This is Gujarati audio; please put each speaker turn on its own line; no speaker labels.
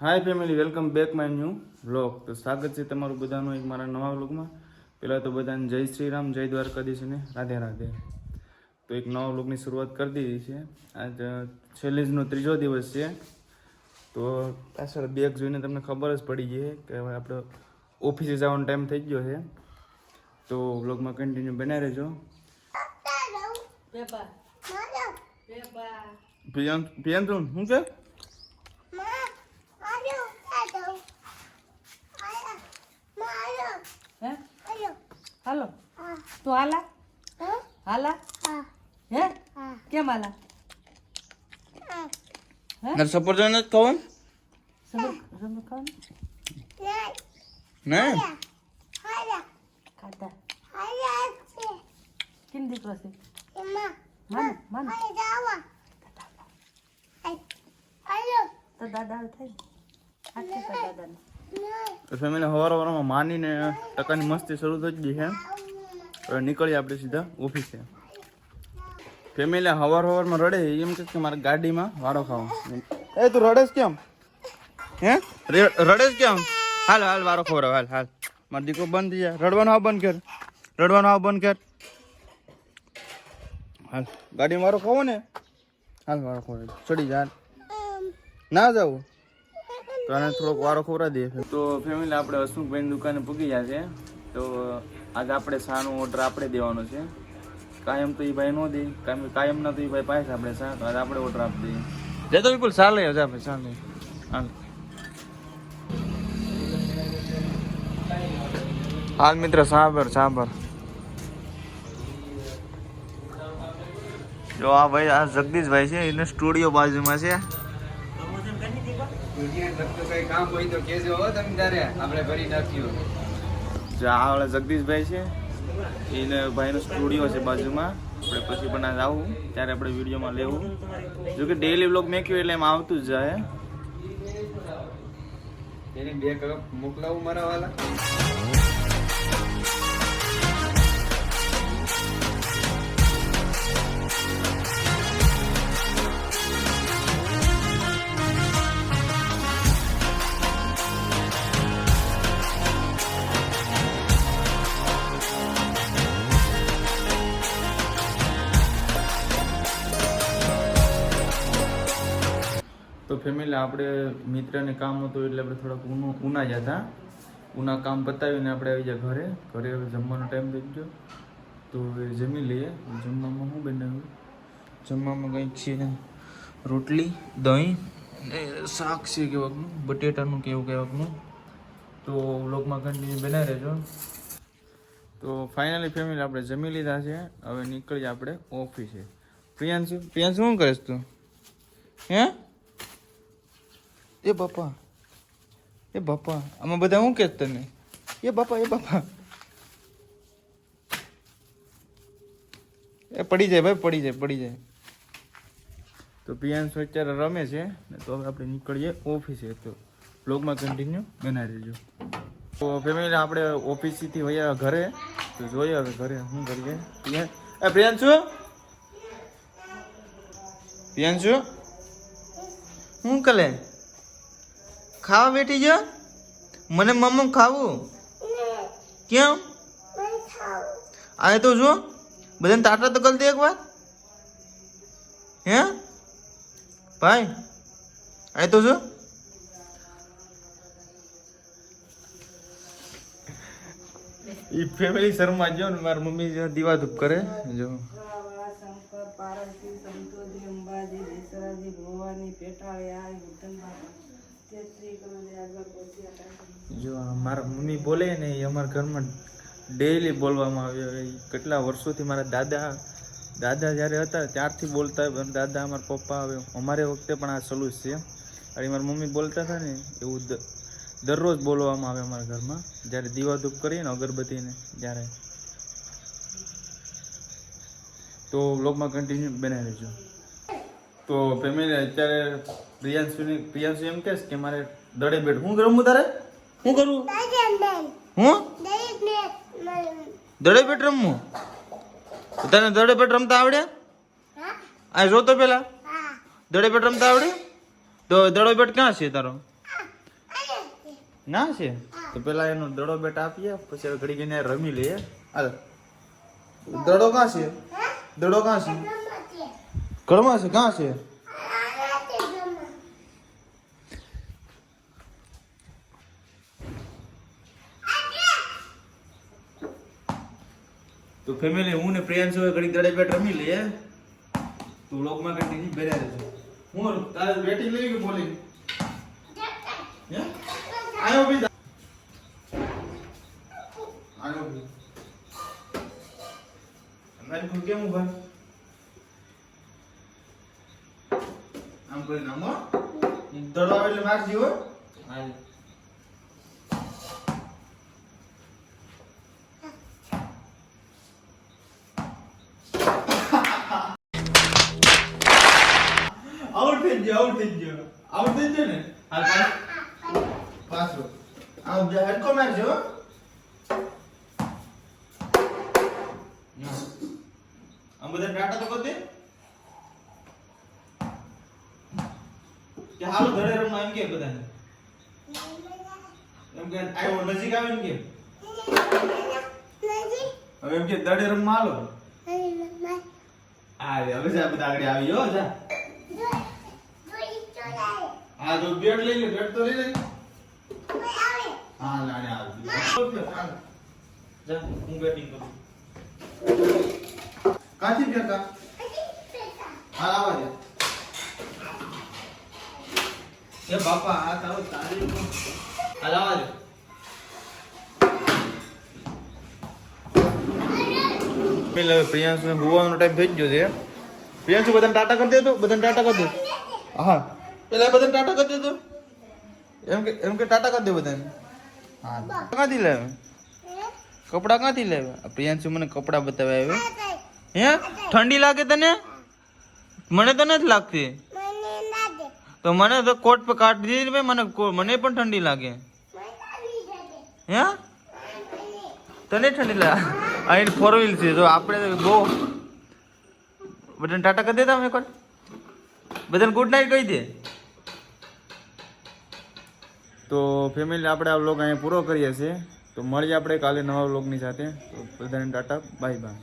Hi family welcome back my new vlog તો સ્વાગત છે તમારું બધાનું એક મારા નવા વ્લોગમાં પહેલાં તો બધાને જય શ્રી રામ જય દ્વારકાધીશ અને રાધે રાધે. તો એક નવા વ્લોગની શરૂઆત કરી દીધી છે. આજ છેલ્લીજનો ત્રીજો દિવસ છે. તો પાછળ બેગ જોઈને તમને ખબર જ પડી ગઈ કે હવે આપણે ઓફિસે જવાનો ટાઈમ થઈ ગયો છે. તો વ્લોગમાં કન્ટિન્યુ બનાવી રહેજો. પિયાન તું શું છે
હાલો. તું હાલા? હાલા? હે. કેમ હાલા? હે.
સફરજન જ ખાવાનું?
સમર સમર ખાવાનું?
ને?
ખાતા કેમ દીકરો છે? મા માનો તો દાદા થાય દાદાને.
તો ફેમિલી હવાર હવારમાં માનીને ટકાની મસ્તી શરૂ થઈ ગઈ છે. હવે નીકળીએ આપણે સીધા ઓફિસે. ફેમિલી હવાર હવારમાં રડે, એમ કે મારે ગાડીમાં વાળો ખાવો. એ, તું રડેશ કેમ? હે? રડેશ કેમ? હાલ હાલ, વારો ખવડાવ હાલ હાલ. મારો દીકરો બંધ થઈ જાય રડવાનો આવ બંધ કર. રડવાનો આવ બંધ કર. હાલ. ગાડીમાં વારો ખાવો ને? હાલ, વારો ખબર ચડી જા ના જાવું. તો આને થોડોક વારો ખવડાવી દઈએ તો ફેમિલી આપણે હસમુખભાઈની દુકાને પૂગી ગયા છે. તો આજે આપણે શાનો ઓર્ડર આપણે દેવાનો છે. કાયમ તો એ ભાઈ નો દે. કાયમ કાયમ ના તો એ ભાઈ પાસે આપણે શા તો આજે આપણે ઓર્ડર આપી દઈએ. જે તો વિપુલ ચાલે જા ભાઈ ચાલે હાલ. હાલ મિત્ર સાંભર સાંભર જો આ ભાઈ આ જગદીશભાઈ છે એને સ્ટુડિયો બાજુમાં છે. આ જગદીશભાઈ છે એને ભાઈનો સ્ટુડિયો છે બાજુમાં. આપણે પછી પણ આવું ત્યારે આપણે વિડીયોમાં લેવું. જો કે ડેઈલી બ્લોગ મેક્યું એટલે એમ આવતું જ જાય.
એની બે કપ મોકલાવું મારા વાલા.
ફેમિલી આપણે મિત્રને કામ હતું એટલે આપણે થોડાક ઉનું ઉના જ હતા. ઉના કામ પતાવીને આપણે આવી જાય ઘરે. ઘરે હવે જમવાનો ટાઈમ થઈ ગયો. તો હવે જમી લઈએ. જમવામાં શું બનાવ્યું? જમવામાં કંઈક છે રોટલી દહીં ને શાક છે કેવાકનું બટેટાનું કેવું કેવાકનું તો વ્લોગમાં કન્ટિન્યુ બનાવી રહેજો. તો ફાઇનલી ફેમિલી આપણે જમી લીધા છે. હવે નીકળીએ આપણે ઓફિસે પ્રિયાંશુ પ્રિયાંશુ શું કરીશ તું? હે? એ બાપા. એ બાપા. આમાં બધા શું કે તને? એ બાપા એ બાપા. એ પડી જાય ભાઈ, પડી જાય પડી જાય. તો પિયાંશુ અત્યારે રમે છે, ને તો હવે આપણે નીકળીએ ઓફિસે. તો બ્લોગમાં કન્ટિન્યુ બનાવી દેજો. તો ફેમિલી આપણે ઓફિસથી વયા ઘરે. તો જોઈએ હવે ઘરે શું કરીએ. પિયા એ પ્રિયાંશુ પ્રિયાંશુ શું કલે? ખાવા બેઠી ગયો મને મમ્મ ખાવું. કેમ? આ તો જો બધાને તાટા તો કરી દે એકવાર. હે? ભાઈ આ તો જો ઈ ફેમિલી શર્મા જો ને મારી મમ્મી જો દીવા ધૂપ કરે જો.
પાર્વતી સંતોષી અંબાજી દેસરાજી ભવાની વિઠ્ઠલ કરોડ આગળ પહોંચ્યા
જો મારા મમ્મી બોલે ને એ અમારા ઘરમાં ડેઈલી બોલવામાં આવ્યો એ કેટલા વર્ષોથી મારા દાદા દાદા જ્યારે હતા ત્યારથી બોલતા દાદા અમારા પપ્પા આવે. અમારે વખતે પણ આ સલુસ છે. અને મારા મમ્મી બોલતા હતા ને, એવું દરરોજ બોલવામાં આવે અમારા ઘરમાં. જ્યારે દીવાધૂપ કરીએ ને અગરબત્તીને ત્યારે તો બ્લોગમાં કન્ટિન્યુ બનાવી રહેજો તો ફેમિલી, અત્યારે પ્રિયાંશુની, પ્રિયાંશુ એમ કહેશ કે મારે દડે બેઠ હું રમું તારે? શું કરું? હું? દડે બેટ રમવું? તને દડે બેટ રમતા આવડે? આ જોતો પેલા. દડે બેટ રમતા આવડે? તો દડો બેટ ક્યાં છે તારો? ના છે? તો પેલા એનો દડો બેટ આપીએ, પછી ઘડી ગઈને રમી લઈએ. હાલ. દડો કાં છે? દડો કાં છે? ઘરમાં છે? કાં છે? તો ફેમિલી હું ને પ્રિયાંશુ ઘડી દડે બેટ રમી લઈએ. તો વ્લોગમાં નહીં બેર્યા રહેજો હું તારે બેટિંગ લઈ ગયું બોલિંગ આયો બી આયો બી. અમારી કેમ ઊભા આમ હો. દડો આવે એટલે મારજી હો હાલ. આઉટ થઈ ગયો આઉટ થઈ ગયો. આઉટ થઈ ગયો ને? હાલ પાછો. આમ જે હેડકો મારજો આમ બધા ટાટા તો કરી દે. કે હાલો ઘરે રમવા એમ કે બધાને? એમ કે આવ્યો નજીક આવે ને કે? હવે એમ કે દડે રમવા હાલો. આ હવે જા બધા આગળ આવી હો જા. હા તો બેટ લઈ લે બેટ તો લઈ લે. હા લાડે આવી જા હું બેટિંગ કરું. કાથી બેટા? હા આવા દે. એ બાપા આ તારો તારી હાલ આવા દે. પેલા હવે પ્રિયાંશુ હુવાનો ટાઈમ થઈ જ ગયો છે. પ્રિયાંશુ બધાને ટાટા કરી દેતો બધાને ટાટા કરી દે. હા. પેલા બધાને ટાટા કરી દેતો એમ કે એમ કે ટાટા કરી દે બધાને. હા. ક્યાંથી લાવે કપડા ક્યાંથી લાવ્યા? પ્રિયાંશુ મને કપડા બતાવ્યા આવ્યો હે? ઠંડી લાગે તને? મને તો નથી લાગતી. તો મને તો કોટ પર કાઢી દીધી ભાઈ, મને મને પણ ઠંડી લાગે. હે? તને ઠંડી લાગે અહીં ફોર વ્હીલ છે. તો આપણે બહુ બધાને ટાટા કરી દેતા અમે એકવાર બધાને ગુડ નાઇટ કહી દે. તો ફેમિલી આપણે આ વ્લોગ અહીંયા પૂરો કરીએ છીએ. તો મળીએ આપણે કાલે નવા વ્લોગની સાથે. તો બધાને ટાટા બાય બાય